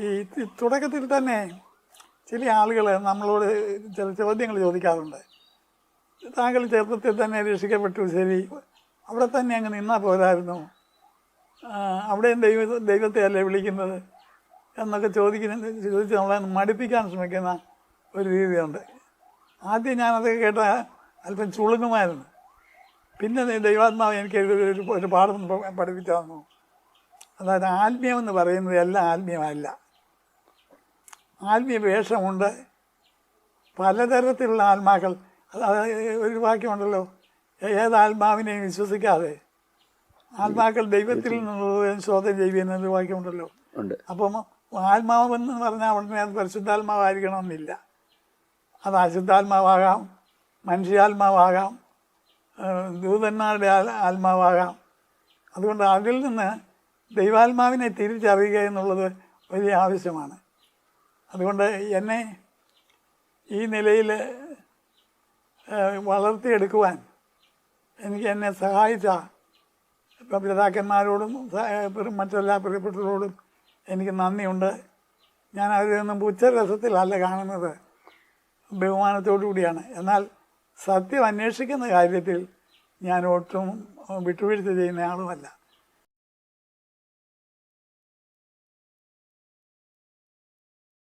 ഈ തുടക്കത്തിൽ തന്നെ ചില ആളുകൾ നമ്മളോട് ചില ചോദ്യങ്ങൾ ചോദിക്കാറുണ്ട്. താങ്കൾ ചെറുപ്പത്തിൽ തന്നെ രക്ഷിക്കപ്പെട്ടു ശരി. അവിടെ തന്നെ അങ്ങ് നിന്നാൽ പോരായിരുന്നു. അവിടെയും ദൈവ ദൈവത്തെ അല്ലേ വിളിക്കുന്നത് എന്നൊക്കെ ചോദിക്കുന്ന ചോദിച്ച് നമ്മളെ മടുപ്പിക്കാൻ ശ്രമിക്കുന്ന ഒരു രീതിയുണ്ട്. ആദ്യം ഞാനതൊക്കെ കേട്ട അല്പം ചുളുങ്ങുമായിരുന്നു. പിന്നെ ദൈവാത്മാവ് എനിക്ക് ഒരു പാഠം പഠിപ്പിച്ചു തന്നു. അതായത് ആത്മീയമെന്ന് പറയുന്നത് എല്ലാം ആത്മീയമല്ല. ആത്മീയ വേഷമുണ്ട് പലതരത്തിലുള്ള ആത്മാക്കൾ. ഒരു വാക്യമുണ്ടല്ലോ. ഏത് ആത്മാവിനെയും വിശ്വസിക്കാതെ. ആത്മാക്കൾ ദൈവത്തിൽ നിന്നുള്ളതും ശോധന ചെയ്യുന്നൊരു വാക്യമുണ്ടല്ലോ. അപ്പം ആത്മാവെന്ന് പറഞ്ഞാൽ ഉടനെ അത് പരിശുദ്ധാത്മാവായിരിക്കണമെന്നില്ല. അത് അശുദ്ധാത്മാവാകാം മനുഷ്യാത്മാവാകാം ദൂതന്മാരുടെ ആത്മാവാകാം. അതുകൊണ്ട് അതിൽ നിന്ന് ദൈവാത്മാവിനെ തിരിച്ചറിയുക എന്നുള്ളത് വലിയ ആവശ്യമാണ്. അതുകൊണ്ട് എന്നെ ഈ നിലയിൽ വളർത്തിയെടുക്കുവാൻ എനിക്ക് എന്നെ സഹായിച്ച പിതാക്കന്മാരോടും മറ്റെല്ലാ പ്രിയപ്പെട്ടവരോടും എനിക്ക് നന്ദിയുണ്ട്. ഞാൻ അവരെയൊന്നും പുച്ഛരസത്തിലല്ല കാണുന്നത്. ബഹുമാനത്തോടു കൂടിയാണ്. എന്നാൽ സത്യം അന്വേഷിക്കുന്ന കാര്യത്തിൽ ഞാൻ ഒട്ടും വിട്ടുവീഴ്ച ചെയ്യുന്ന ആളുമല്ല.